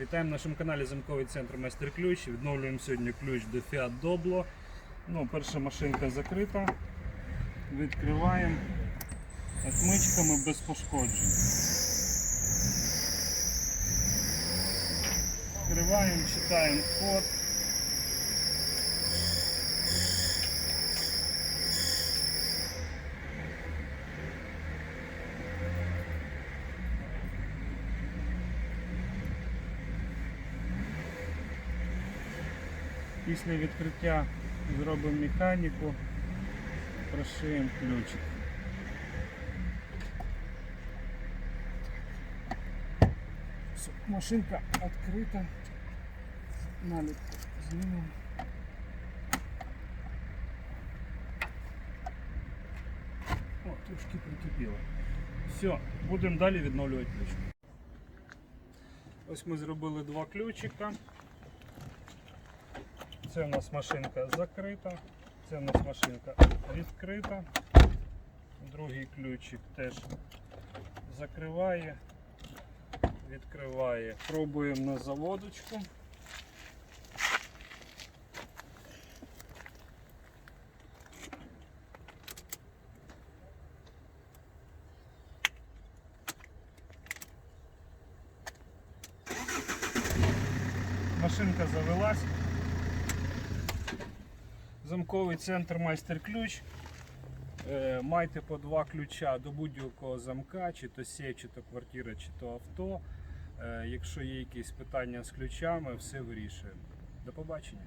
Вітаємо на нашому каналі Замковий центр Майстер Ключ. Відновлюємо сьогодні ключ до Fiat Doblo. Ну, перша машинка закрита. Відкриваємо отмичками без пошкоджень. Відкриваємо, читаємо код. Після відкриття зробимо механіку, прошиємо ключик. Все, машинка відкрита. Наліпку знімемо. О, трошки прикипіло. Все, будемо далі відновлювати ключ. Ось ми зробили два ключика. Це у нас машинка закрита, це у нас машинка відкрита. Другий ключик теж закриває, відкриває. Пробуємо на заводочку. Машинка завелась. Замковий центр майстер ключ. Е, Майте по два ключа до будь-якого замка, чи то сейф, чи то квартира, чи то авто. Е, Якщо є якісь питання з ключами, все вирішуємо. До побачення.